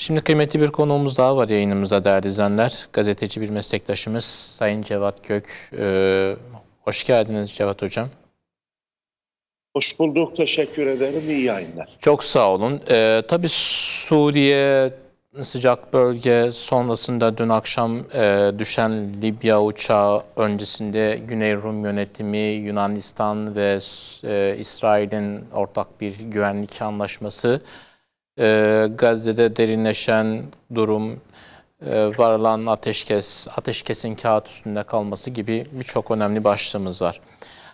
Şimdi kıymetli bir konuğumuz daha var yayınımızda değerli izleyenler. Gazeteci bir meslektaşımız Sayın Cevat Gök. Ee, hoş geldiniz Cevat Hocam. Hoş bulduk, teşekkür ederim. İyi yayınlar. Çok sağ olun. Ee, tabii Suriye sıcak bölge sonrasında dün akşam e, düşen Libya uçağı öncesinde Güney Rum yönetimi, Yunanistan ve e, İsrail'in ortak bir güvenlik anlaşması, e, Gazze'de derinleşen durum, e, varılan ateşkes, ateşkesin kağıt üstünde kalması gibi birçok önemli başlığımız var.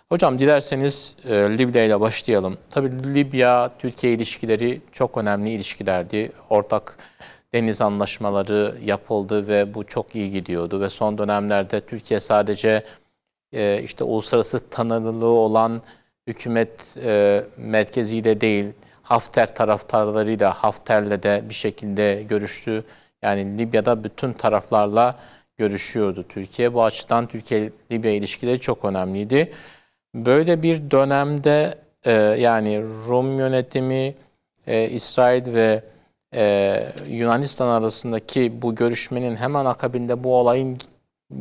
Hocam dilerseniz e, Libya ile başlayalım. Tabii Libya-Türkiye ilişkileri çok önemli ilişkilerdi. Ortak deniz anlaşmaları yapıldı ve bu çok iyi gidiyordu. Ve son dönemlerde Türkiye sadece e, işte uluslararası tanınırlığı olan hükümet e, merkeziyle değil, Hafter taraftarlarıyla, Hafter'le de bir şekilde görüştü. Yani Libya'da bütün taraflarla görüşüyordu Türkiye. Bu açıdan Türkiye-Libya ilişkileri çok önemliydi. Böyle bir dönemde e, yani Rum yönetimi, e, İsrail ve e, Yunanistan arasındaki bu görüşmenin hemen akabinde bu olayın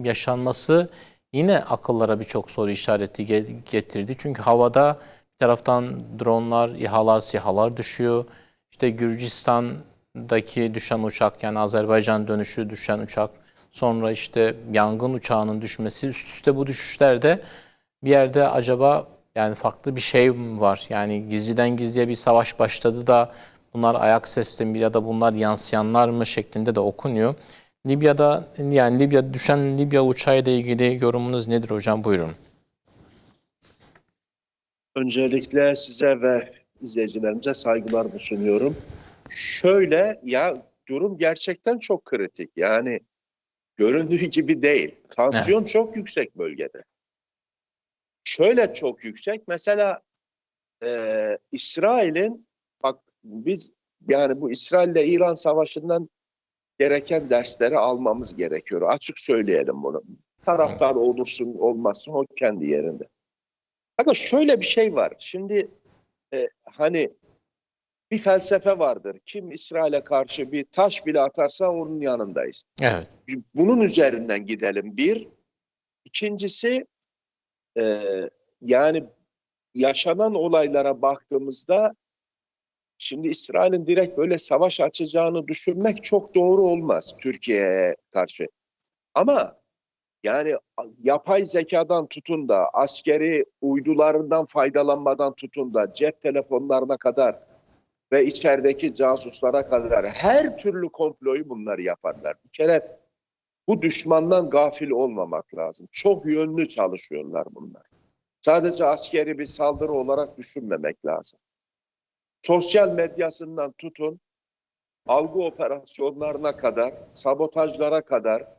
yaşanması yine akıllara birçok soru işareti ge- getirdi. Çünkü havada bir taraftan dronlar, İHA'lar, SİHA'lar düşüyor. İşte Gürcistan'daki düşen uçak yani Azerbaycan dönüşü düşen uçak. Sonra işte yangın uçağının düşmesi. Üst üste bu düşüşlerde bir yerde acaba yani farklı bir şey mi var? Yani gizliden gizliye bir savaş başladı da bunlar ayak sesleri mi ya da bunlar yansıyanlar mı şeklinde de okunuyor. Libya'da yani Libya düşen Libya uçağıyla ilgili yorumunuz nedir hocam? Buyurun. Öncelikle size ve izleyicilerimize saygılarımı sunuyorum. Şöyle ya durum gerçekten çok kritik. Yani göründüğü gibi değil. Tansiyon çok yüksek bölgede. Şöyle çok yüksek. Mesela e, İsrail'in bak biz yani bu İsrail ile İran savaşından gereken dersleri almamız gerekiyor. Açık söyleyelim bunu. Taraftar olursun olmazsın o kendi yerinde. Ama şöyle bir şey var. Şimdi e, hani bir felsefe vardır. Kim İsrail'e karşı bir taş bile atarsa onun yanındayız. Evet. Bunun üzerinden gidelim bir. İkincisi e, yani yaşanan olaylara baktığımızda şimdi İsrail'in direkt böyle savaş açacağını düşünmek çok doğru olmaz Türkiye'ye karşı. Ama yani yapay zekadan tutun da askeri uydularından faydalanmadan tutun da cep telefonlarına kadar ve içerideki casuslara kadar her türlü komployu bunlar yaparlar. Bir kere bu düşmandan gafil olmamak lazım. Çok yönlü çalışıyorlar bunlar. Sadece askeri bir saldırı olarak düşünmemek lazım. Sosyal medyasından tutun, algı operasyonlarına kadar, sabotajlara kadar,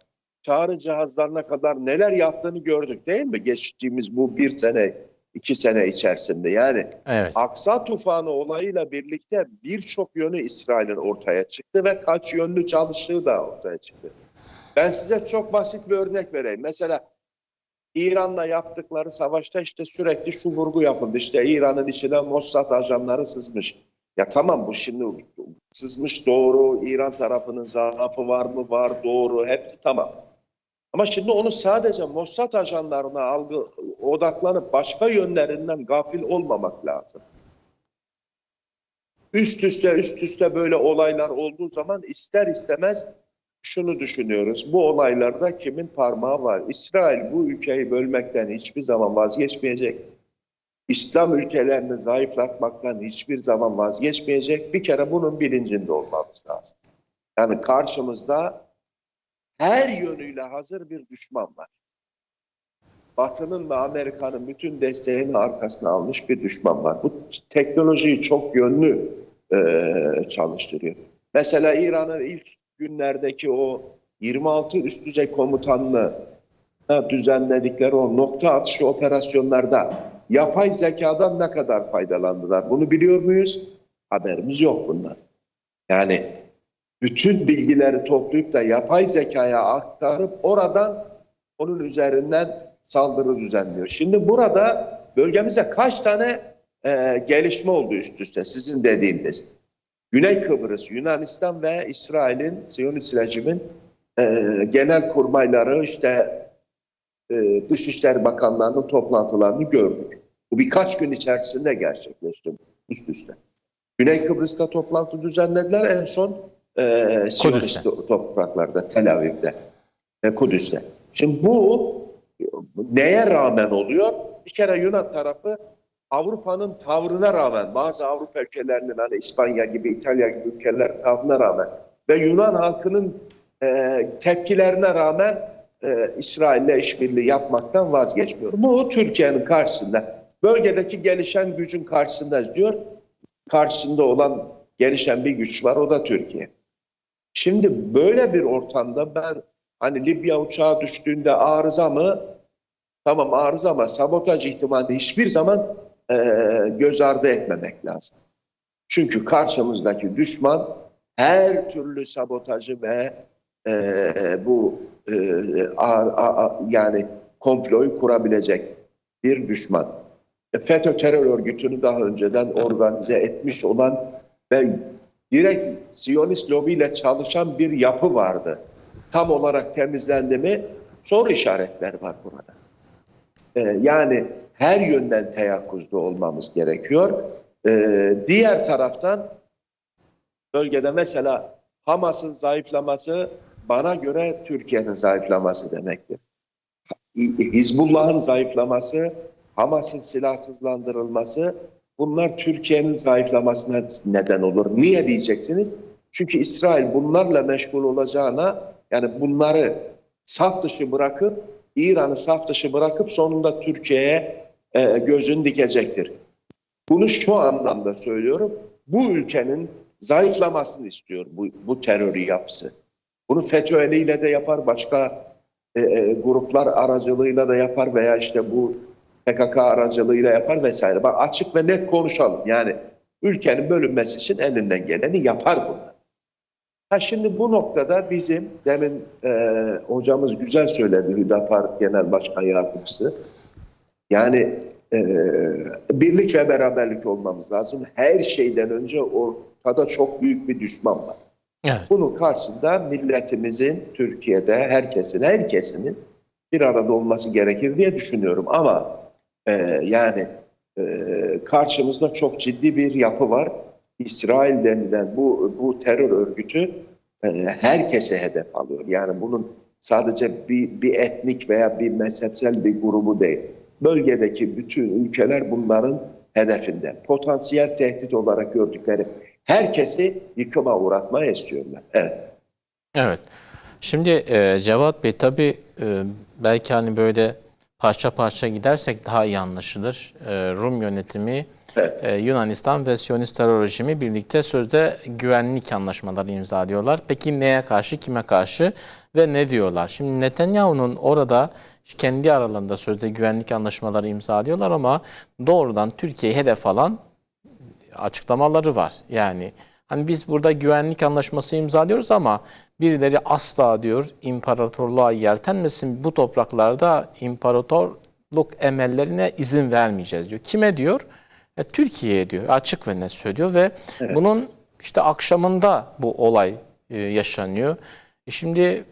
çağrı cihazlarına kadar neler yaptığını gördük değil mi? Geçtiğimiz bu bir sene, iki sene içerisinde. Yani Evet. Aksa tufanı olayıyla birlikte birçok yönü İsrail'in ortaya çıktı ve kaç yönlü çalıştığı da ortaya çıktı. Ben size çok basit bir örnek vereyim. Mesela İran'la yaptıkları savaşta işte sürekli şu vurgu yapıldı. İşte İran'ın içine Mossad ajanları sızmış. Ya tamam bu şimdi sızmış doğru. İran tarafının zaafı var mı? Var doğru. Hepsi tamam. Ama şimdi onu sadece Mossad ajanlarına algı odaklanıp başka yönlerinden gafil olmamak lazım. Üst üste üst üste böyle olaylar olduğu zaman ister istemez şunu düşünüyoruz. Bu olaylarda kimin parmağı var? İsrail bu ülkeyi bölmekten hiçbir zaman vazgeçmeyecek. İslam ülkelerini zayıflatmaktan hiçbir zaman vazgeçmeyecek. Bir kere bunun bilincinde olmamız lazım. Yani karşımızda her yönüyle hazır bir düşman var. Batı'nın ve Amerika'nın bütün desteğini arkasına almış bir düşman var. Bu teknolojiyi çok yönlü e, çalıştırıyor. Mesela İran'ın ilk günlerdeki o 26 üst düzey komutanlığı düzenledikleri o nokta atışı operasyonlarda yapay zekadan ne kadar faydalandılar? Bunu biliyor muyuz? Haberimiz yok bundan. Yani bütün bilgileri toplayıp da yapay zekaya aktarıp oradan onun üzerinden saldırı düzenliyor. Şimdi burada bölgemizde kaç tane e, gelişme oldu üst üste sizin dediğiniz. Güney Kıbrıs, Yunanistan ve İsrail'in, Siyonist rejimin e, genel kurmayları işte e, Dışişleri Bakanlarının toplantılarını gördük. Bu birkaç gün içerisinde gerçekleşti üst üste. Güney Kıbrıs'ta toplantı düzenlediler. En son e, Siyonist topraklarda, Tel Aviv'de, e, Kudüs'te. Şimdi bu neye rağmen oluyor? Bir kere Yunan tarafı Avrupa'nın tavrına rağmen, bazı Avrupa ülkelerinin hani İspanya gibi, İtalya gibi ülkeler tavrına rağmen ve Yunan halkının e, tepkilerine rağmen e, İsrail'le işbirliği yapmaktan vazgeçmiyor. Bu Türkiye'nin karşısında, bölgedeki gelişen gücün karşısındayız diyor. Karşısında olan gelişen bir güç var, o da Türkiye. Şimdi böyle bir ortamda ben hani Libya uçağı düştüğünde arıza mı? Tamam arıza ama sabotaj ihtimali hiçbir zaman e, göz ardı etmemek lazım. Çünkü karşımızdaki düşman her türlü sabotajı ve e, bu e, a- a- yani komployu kurabilecek bir düşman. E, FETÖ terör örgütünü daha önceden organize etmiş olan ve direkt Siyonist lobiyle çalışan bir yapı vardı. Tam olarak temizlendi mi? Soru işaretleri var burada. Ee, yani her yönden teyakkuzda olmamız gerekiyor. Ee, diğer taraftan bölgede mesela Hamas'ın zayıflaması bana göre Türkiye'nin zayıflaması demektir. Hizbullah'ın zayıflaması, Hamas'ın silahsızlandırılması bunlar Türkiye'nin zayıflamasına neden olur. Niye diyeceksiniz? Çünkü İsrail bunlarla meşgul olacağına yani bunları saf dışı bırakıp İran'ı saf dışı bırakıp sonunda Türkiye'ye e, gözünü dikecektir. Bunu şu anlamda söylüyorum. Bu ülkenin zayıflamasını istiyor bu, bu terörü yapısı. Bunu FETÖ eliyle de yapar, başka e, e, gruplar aracılığıyla da yapar veya işte bu PKK aracılığıyla yapar vesaire. Bak açık ve net konuşalım. Yani ülkenin bölünmesi için elinden geleni yapar bunlar. Ha şimdi bu noktada bizim demin e, hocamız güzel söyledi Hüdapar Genel Başkan Yardımcısı. Yani e, birlik ve beraberlik olmamız lazım. Her şeyden önce ortada çok büyük bir düşman var. Evet. Bunun karşısında milletimizin Türkiye'de herkesin, herkesinin bir arada olması gerekir diye düşünüyorum. Ama e, yani e, karşımızda çok ciddi bir yapı var. İsrail denilen bu, bu terör örgütü e, herkese hedef alıyor. Yani bunun sadece bir, bir etnik veya bir mezhepsel bir grubu değil. Bölgedeki bütün ülkeler bunların hedefinde. Potansiyel tehdit olarak gördükleri herkesi yıkıma uğratmaya istiyorlar. Evet. Evet. Şimdi e, Cevat Bey tabii e, belki hani böyle parça parça gidersek daha iyi anlaşılır. E, Rum yönetimi, Evet. e, Yunanistan ve Siyonist terör rejimi birlikte sözde güvenlik anlaşmaları imzalıyorlar. Peki neye karşı, kime karşı ve ne diyorlar? Şimdi Netanyahu'nun orada kendi aralarında sözde güvenlik anlaşmaları imzalıyorlar ama doğrudan Türkiye'yi hedef alan açıklamaları var. Yani hani biz burada güvenlik anlaşması imzalıyoruz ama birileri asla diyor imparatorluğa yeltenmesin bu topraklarda imparatorluk emellerine izin vermeyeceğiz diyor. Kime diyor? E, Türkiye'ye diyor. Açık ve net söylüyor ve bunun işte akşamında bu olay e, yaşanıyor. E şimdi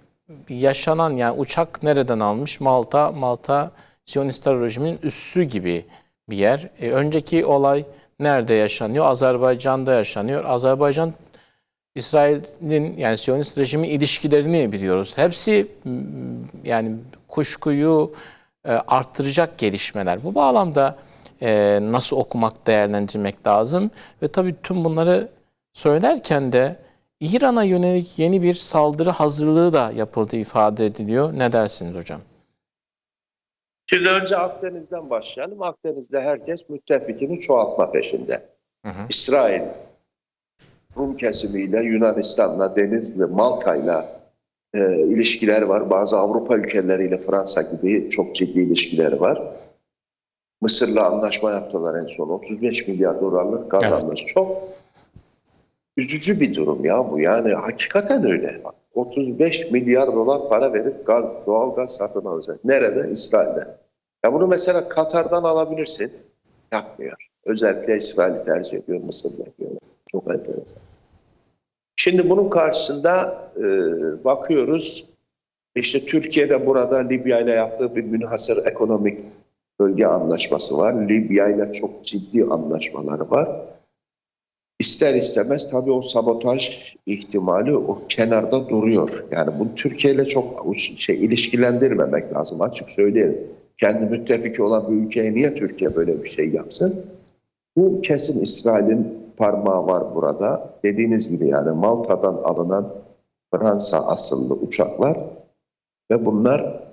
yaşanan yani uçak nereden almış? Malta, Malta Siyonist terör rejiminin üssü gibi bir yer. E, önceki olay nerede yaşanıyor? Azerbaycan'da yaşanıyor. Azerbaycan İsrail'in yani Siyonist rejimi ilişkilerini biliyoruz. Hepsi m, yani kuşkuyu e, arttıracak gelişmeler. Bu bağlamda e, nasıl okumak, değerlendirmek lazım? Ve tabii tüm bunları söylerken de İran'a yönelik yeni bir saldırı hazırlığı da yapıldığı ifade ediliyor. Ne dersiniz hocam? Şimdi önce Akdeniz'den başlayalım. Akdeniz'de herkes müttefikini çoğaltma peşinde. Hı hı. İsrail, Rum kesimiyle, Yunanistan'la, Denizli, Malta'yla e, ilişkileri var. Bazı Avrupa ülkeleriyle Fransa gibi çok ciddi ilişkileri var. Mısır'la anlaşma yaptılar en son. 35 milyar dolarlık gaz Evet. anlaşması. Çok üzücü bir durum ya bu. Yani hakikaten öyle. Bak, 35 milyar dolar para verip gaz, doğal gaz satın alacak. Nerede? İsrail'de. Ya bunu mesela Katar'dan alabilirsin. Yapmıyor. Özellikle İsrail'i tercih ediyor, Mısır'da yapıyor. Çok enteresan. Şimdi bunun karşısında e, bakıyoruz işte Türkiye'de burada Libya ile yaptığı bir münhasır ekonomik bölge anlaşması var. Libya ile çok ciddi anlaşmaları var. İster istemez tabii o sabotaj ihtimali o kenarda duruyor. Yani bunu Türkiye ile çok şey ilişkilendirmemek lazım açık söyleyelim. Kendi müttefiki olan bir ülkeye niye Türkiye böyle bir şey yapsın? Bu kesin İsrail'in parmağı var burada. Dediğiniz gibi yani Malta'dan alınan Fransa asıllı uçaklar ve bunlar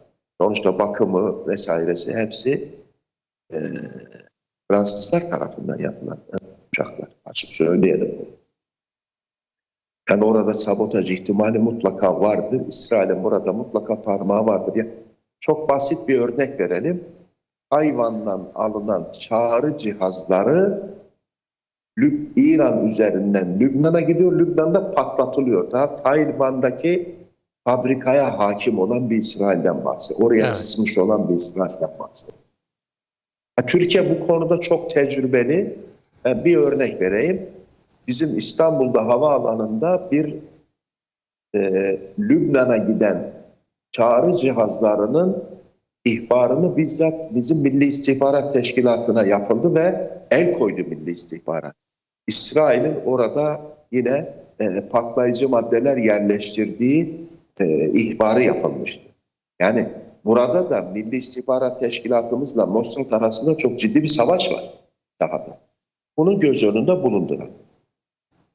sonuçta bakımı vesairesi hepsi e, Fransızlar tarafından yapılan uçaklar. Açık söyleyelim. Yani orada sabotaj ihtimali mutlaka vardır. İsrail'in burada mutlaka parmağı vardır. Ya, çok basit bir örnek verelim. Hayvandan alınan çağrı cihazları Lüb- İran üzerinden Lübnan'a gidiyor. Lübnan'da patlatılıyor. Daha Tayvan'daki fabrikaya hakim olan bir İsrail'den bahsediyor. Oraya Evet. sızmış olan bir İsrail'den bahsediyor. Türkiye bu konuda çok tecrübeli. Bir örnek vereyim. Bizim İstanbul'da havaalanında bir e, Lübnan'a giden çağrı cihazlarının ihbarını bizzat bizim Milli İstihbarat Teşkilatı'na yapıldı ve el koydu Milli İstihbarat. İsrail'in orada yine e, patlayıcı maddeler yerleştirdiği e, ihbarı yapılmıştı. Yani burada da Milli İstihbarat Teşkilatımızla Mossad arasında çok ciddi bir savaş var sahada. Bunu göz önünde bulundurun.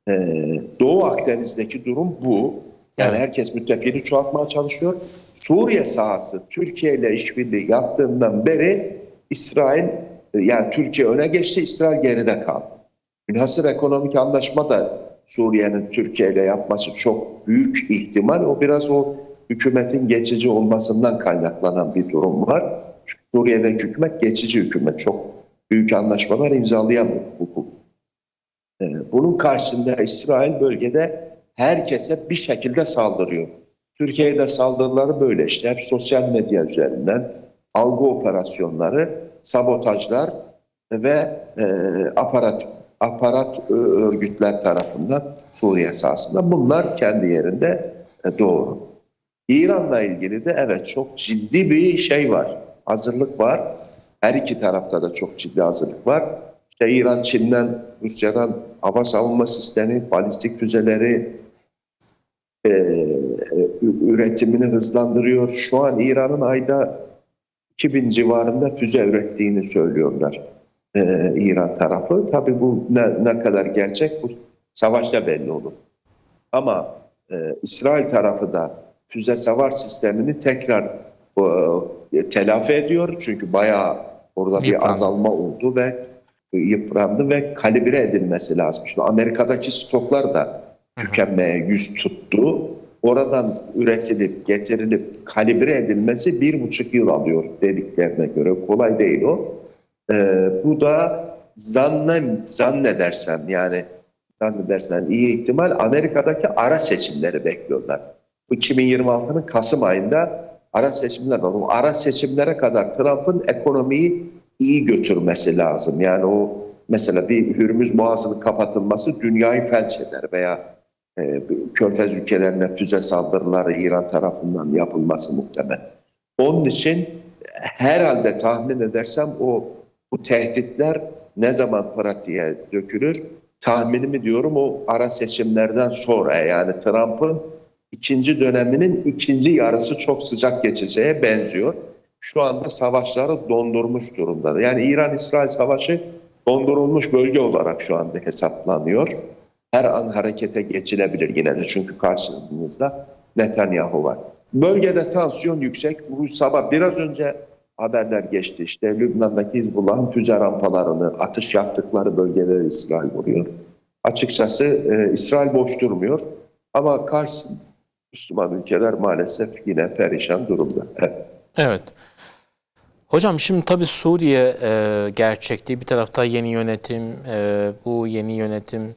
Ee, Doğu Akdeniz'deki durum bu. Yani herkes müttefiğini çoğaltmaya çalışıyor. Suriye sahası Türkiye ile işbirliği yaptığından beri İsrail e, yani Türkiye öne geçti, İsrail geride kaldı. Münhasır ekonomik anlaşma da Suriye'nin Türkiye ile yapması çok büyük ihtimal. O biraz o hükümetin geçici olmasından kaynaklanan bir durum var. Çünkü Suriye'deki hükümet geçici hükümet. Çok büyük anlaşmalar imzalayamıyor hukuk. Ee, Bunun karşısında İsrail bölgede herkese bir şekilde saldırıyor. Türkiye'de saldırıları böyle işte hep sosyal medya üzerinden algı operasyonları, sabotajlar ve e, aparat aparat örgütler tarafından Suriye sahasında bunlar kendi yerinde e, doğru. İran'la ilgili de evet çok ciddi bir şey var. Hazırlık var. Her iki tarafta da çok ciddi hazırlık var. İşte İran, Çin'den, Rusya'dan hava savunma sistemi, balistik füzeleri e, ü- üretimini hızlandırıyor. Şu an İran'ın ayda 2000 civarında füze ürettiğini söylüyorlar e, İran tarafı. Tabii bu ne, ne kadar gerçek bu savaşta belli olur. Ama e, İsrail tarafı da füze savar sistemini tekrar e, telafi ediyor. Çünkü bayağı orada bir Yıprandı. azalma oldu ve yıprandı ve kalibre edilmesi lazım. Şimdi Amerika'daki stoklar da tükenmeye yüz tuttu. Oradan üretilip, getirilip, kalibre edilmesi bir buçuk yıl alıyor dediklerine göre. Kolay değil o. Ee, bu da zannem, zannedersem yani zannedersem iyi ihtimal Amerika'daki ara seçimleri bekliyorlar. Bu 2026'nın Kasım ayında ara seçimler var. O ara seçimlere kadar Trump'ın ekonomiyi iyi götürmesi lazım. Yani o mesela bir Hürmüz Boğazı'nın kapatılması dünyayı felç eder veya e, Körfez ülkelerine füze saldırıları İran tarafından yapılması muhtemel. Onun için herhalde tahmin edersem o bu tehditler ne zaman pratiğe dökülür? Tahminimi diyorum o ara seçimlerden sonra yani Trump'ın ikinci döneminin ikinci yarısı çok sıcak geçeceğe benziyor. Şu anda savaşları dondurmuş durumda. Yani İran-İsrail savaşı dondurulmuş bölge olarak şu anda hesaplanıyor. Her an harekete geçilebilir yine de çünkü karşınızda Netanyahu var. Bölgede tansiyon yüksek. Bu sabah biraz önce haberler geçti. İşte Lübnan'daki Hizbullah'ın füze rampalarını, atış yaptıkları bölgeleri İsrail vuruyor. Açıkçası e, İsrail boş durmuyor. Ama karşısında Müslüman ülkeler maalesef yine perişan durumda. Evet. Hocam şimdi tabii Suriye e, gerçekliği bir tarafta yeni yönetim, e, bu yeni yönetim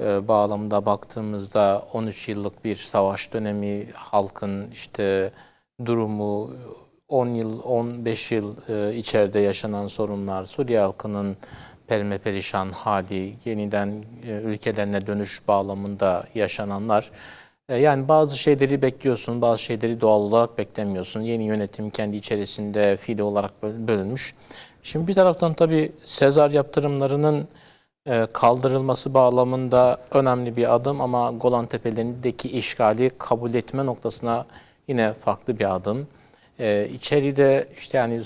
e, bağlamında baktığımızda 13 yıllık bir savaş dönemi, halkın işte durumu, 10 yıl, 15 yıl e, içeride yaşanan sorunlar, Suriye halkının perme perişan hali, yeniden e, ülkelerine dönüş bağlamında yaşananlar. E, yani bazı şeyleri bekliyorsun, bazı şeyleri doğal olarak beklemiyorsun. Yeni yönetim kendi içerisinde fiili olarak böl- bölünmüş. Şimdi bir taraftan tabii Sezar yaptırımlarının e, kaldırılması bağlamında önemli bir adım ama Golan Tepelerindeki işgali kabul etme noktasına yine farklı bir adım. E, içeride işte yani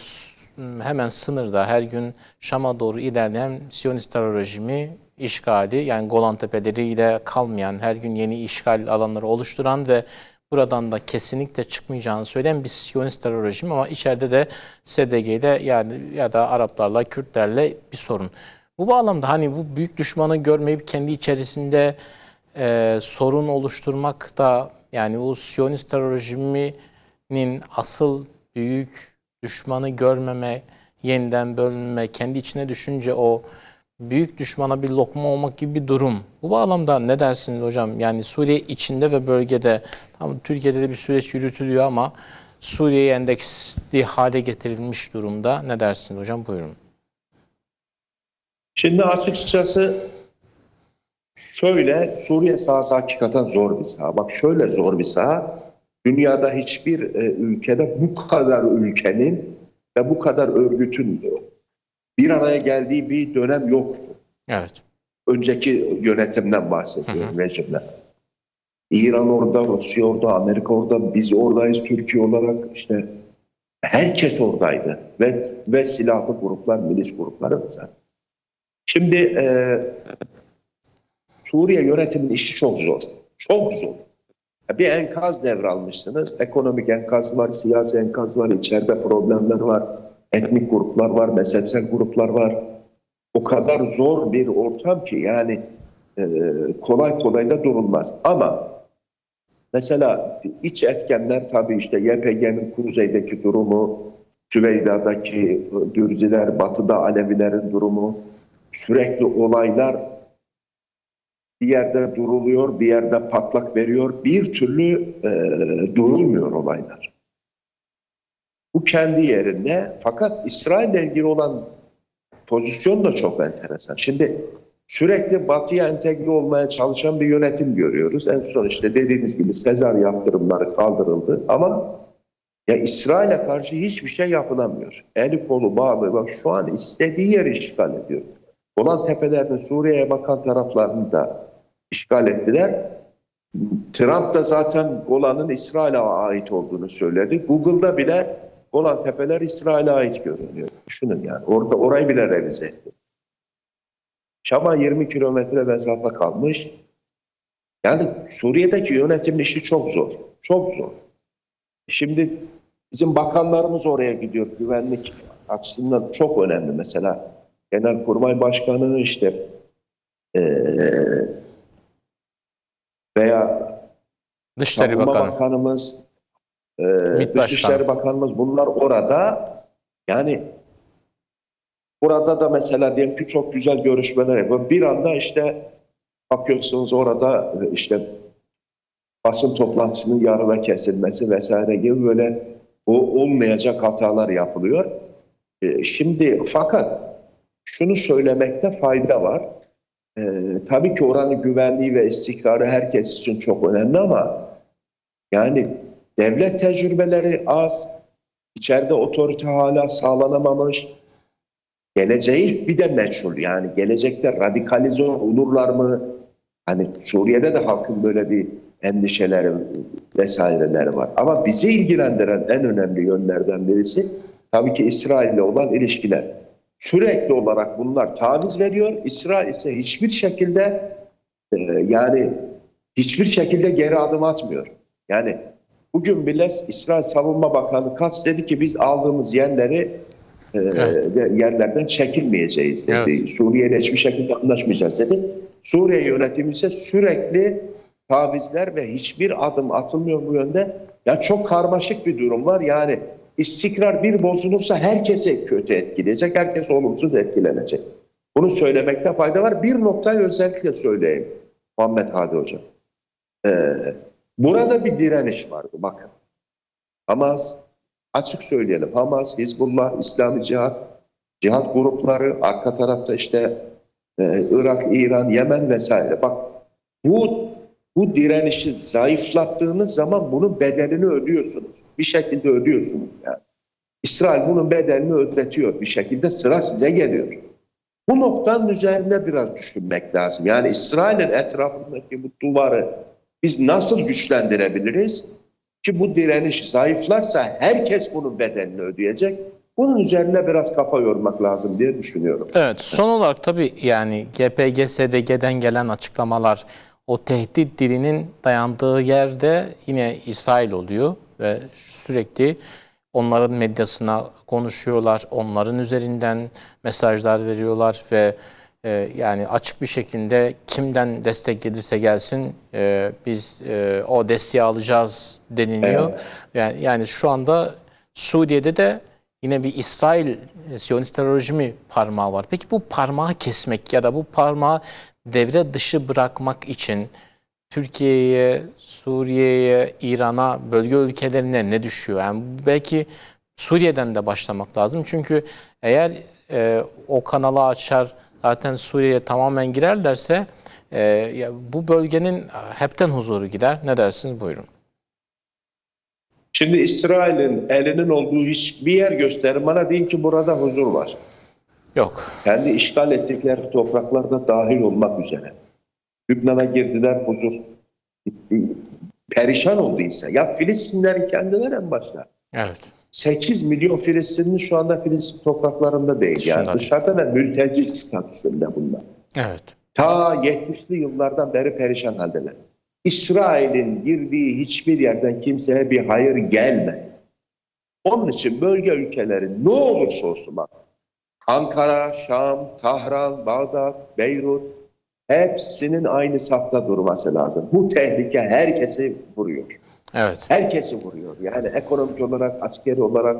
hemen sınırda her gün Şam'a doğru ilerleyen Siyonist terör rejimi işgali yani Golan Tepeleri'yle kalmayan her gün yeni işgal alanları oluşturan ve buradan da kesinlikle çıkmayacağını söyleyen bir Siyonist terör rejimi ama içeride de SDG ile yani ya da Araplarla, Kürtlerle bir sorun. Bu bağlamda hani bu büyük düşmanı görmeyip kendi içerisinde e, sorun oluşturmak da yani bu Siyonist terör rejiminin asıl büyük düşmanı görmeme, yeniden bölünme, kendi içine düşünce o büyük düşmana bir lokma olmak gibi bir durum. Bu bağlamda ne dersiniz hocam? Yani Suriye içinde ve bölgede, tam Türkiye'de de bir süreç yürütülüyor ama Suriye'ye endeksli hale getirilmiş durumda. Ne dersiniz hocam? Buyurun. Şimdi açıkçası şöyle Suriye sahası hakikaten zor bir saha. Bak şöyle zor bir saha. Dünyada hiçbir e, ülkede bu kadar ülkenin ve bu kadar örgütün bir araya geldiği bir dönem yoktu. Evet. Önceki yönetimden bahsediyorum, rejimden. İran orada, Rusya orada, Amerika orada, biz oradayız Türkiye olarak işte herkes oradaydı ve ve silahlı gruplar, milis grupları mesela. Şimdi e, Suriye yönetiminin işi çok zor. Çok zor. Bir enkaz devralmışsınız. Ekonomik enkaz var, siyasi enkaz var, içeride problemler var, etnik gruplar var, mezhepsel gruplar var. O kadar zor bir ortam ki yani e, kolay kolay da durulmaz. Ama mesela iç etkenler tabii işte YPG'nin kuzeydeki durumu, Süveyda'daki Dürziler, Batı'da Alevilerin durumu, sürekli olaylar bir yerde duruluyor, bir yerde patlak veriyor. Bir türlü e, durulmuyor olaylar. Bu kendi yerinde. Fakat İsrail'le ilgili olan pozisyon da çok enteresan. Şimdi sürekli batıya entegre olmaya çalışan bir yönetim görüyoruz. En son işte dediğiniz gibi Sezar yaptırımları kaldırıldı ama ya İsrail'e karşı hiçbir şey yapılamıyor. Eli kolu bağlı. Bak şu an istediği yeri işgal ediyor. Golan Tepeler'de Suriye'ye bakan taraflarını da işgal ettiler. Trump da zaten Golan'ın İsrail'e ait olduğunu söyledi. Google'da bile Golan Tepeler İsrail'e ait görünüyor. Düşünün yani. Orada orayı bile revize etti. Şam'a 20 kilometre mesafe kalmış. Yani Suriye'deki yönetim işi çok zor. Çok zor. Şimdi bizim bakanlarımız oraya gidiyor. Güvenlik açısından çok önemli mesela. Genelkurmay Başkanı işte eee veya Dışişleri Bakanı. Bakanımız, e, Dışişleri. Bakanımız bunlar orada. Yani burada da mesela diyelim ki çok güzel görüşmeler yapıyor. Bir anda işte bakıyorsunuz orada e, işte basın toplantısının yarıda kesilmesi vesaire gibi böyle o olmayacak hatalar yapılıyor. E, Şimdi fakat şunu söylemekte fayda var. Ee, tabii ki oranın güvenliği ve istikrarı herkes için çok önemli ama yani devlet tecrübeleri az, içeride otorite hala sağlanamamış, geleceği bir de meçhul yani gelecekte radikalize olurlar mı? Hani Suriye'de de halkın böyle bir endişeleri vesaireleri var. Ama bizi ilgilendiren en önemli yönlerden birisi tabii ki İsrail'le olan ilişkiler. Sürekli olarak bunlar taviz veriyor. İsrail ise hiçbir şekilde e, yani hiçbir şekilde geri adım atmıyor. Yani bugün bile İsrail Savunma Bakanı Katz dedi ki biz aldığımız yerleri e, Evet. de- yerlerden çekilmeyeceğiz dedi. Evet. Suriye ile hiçbir şekilde anlaşmayacağız dedi. Suriye yönetimi ise sürekli tavizler ve hiçbir adım atılmıyor bu yönde. Ya çok karmaşık bir durum var. Yani istikrar bir bozulursa herkese kötü etkileyecek, herkes olumsuz etkilenecek. Bunu söylemekte fayda var. Bir noktayı özellikle söyleyeyim Muhammed Hadi Hocam. Ee, burada bir direniş vardı bakın. Hamas, açık söyleyelim Hamas, Hizbullah, İslami Cihat cihat grupları, arka tarafta işte e, Irak, İran, Yemen vesaire. Bak bu bu direnişi zayıflattığınız zaman bunun bedelini ödüyorsunuz. Bir şekilde ödüyorsunuz yani. İsrail bunun bedelini ödetiyor. Bir şekilde sıra size geliyor. Bu noktanın üzerinde biraz düşünmek lazım. Yani İsrail'in etrafındaki bu duvarı biz nasıl güçlendirebiliriz? Ki bu direniş zayıflarsa herkes bunun bedelini ödeyecek. Bunun üzerine biraz kafa yormak lazım diye düşünüyorum. Evet, son olarak tabii yani GPG-SDG'den gelen açıklamalar o tehdit dilinin dayandığı yerde yine İsrail oluyor ve sürekli onların medyasına konuşuyorlar, onların üzerinden mesajlar veriyorlar ve e, yani açık bir şekilde kimden destek gelirse gelsin e, biz e, o desteği alacağız deniliyor. Evet. Yani, yani şu anda Suriye'de de yine bir İsrail e, Siyonist terör rejimi parmağı var. Peki bu parmağı kesmek ya da bu parmağı devre dışı bırakmak için Türkiye'ye, Suriye'ye, İran'a, bölge ülkelerine ne düşüyor? Yani belki Suriye'den de başlamak lazım. Çünkü eğer e, o kanalı açar, zaten Suriye'ye tamamen girerlerse e, ya bu bölgenin hepten huzuru gider. Ne dersiniz? Buyurun. Şimdi İsrail'in elinin olduğu hiçbir yer gösterin bana deyin ki burada huzur var. Yok. Kendi işgal ettikleri topraklarda dahil olmak üzere. Lübnan'a girdiler huzur. Perişan olduysa. Ya Filistinlerin kendileri en başta. Evet. 8 milyon Filistinli şu anda Filistin topraklarında değil. Yani Dışında. dışarıda ve mülteci statüsünde bunlar. Evet. Ta 70'li yıllardan beri perişan haldeler. İsrail'in girdiği hiçbir yerden kimseye bir hayır gelmedi. Onun için bölge ülkeleri ne olursa olsun bak. Ankara, Şam, Tahran, Bağdat, Beyrut hepsinin aynı safta durması lazım. Bu tehlike herkesi vuruyor. Evet. Herkesi vuruyor. Yani ekonomik olarak, askeri olarak.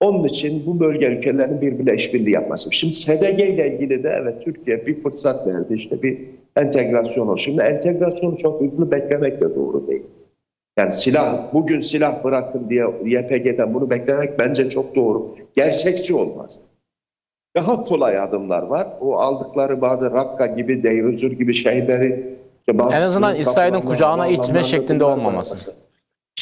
Onun için bu bölge ülkelerinin birbirine işbirliği yapması. Şimdi SDG ile ilgili de evet Türkiye bir fırsat verdi. İşte bir entegrasyon oldu. Şimdi entegrasyonu çok hızlı beklemek de doğru değil. Yani silah, bugün silah bırakın diye YPG'den bunu beklemek bence çok doğru. Gerçekçi olmaz. Daha kolay adımlar var. O aldıkları bazı Rakka gibi, Deiruzur gibi şeyleri işte En azından İsrail'in kucağına itme şeklinde bunlar olmaması.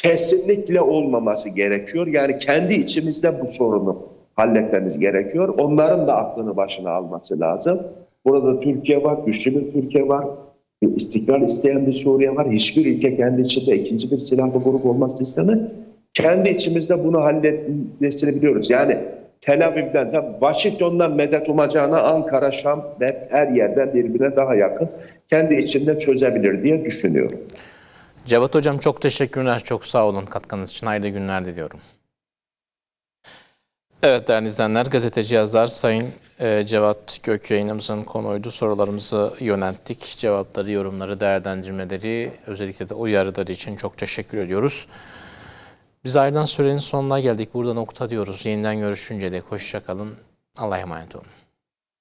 Kesinlikle olmaması gerekiyor. Yani kendi içimizde bu sorunu halletmemiz gerekiyor. Onların da aklını başına alması lazım. Burada Türkiye var, güçlü bir Türkiye var. İstikrar isteyen bir Suriye var. Hiçbir ülke kendi içinde ikinci bir silahlı grup olmasını istemez. Kendi içimizde bunu halletmesini biliyoruz. Yani Tel Aviv'den, tabii Washington'dan medet umacağına Ankara, Şam ve her yerden birbirine daha yakın. Kendi içinde çözebilir diye düşünüyorum. Cevat Hocam çok teşekkürler. Çok sağ olun katkınız için. Hayırlı günler diliyorum. Evet değerli izleyenler, gazeteci yazar Sayın e, Cevat Gök yayınımızın konuydu. Sorularımızı yönelttik. Cevapları, yorumları, değerlendirmeleri, özellikle de uyarıları için çok teşekkür ediyoruz. Biz ayrılan sürenin sonuna geldik. Burada nokta diyoruz. Yeniden görüşünce de hoşçakalın. Allah'a emanet olun.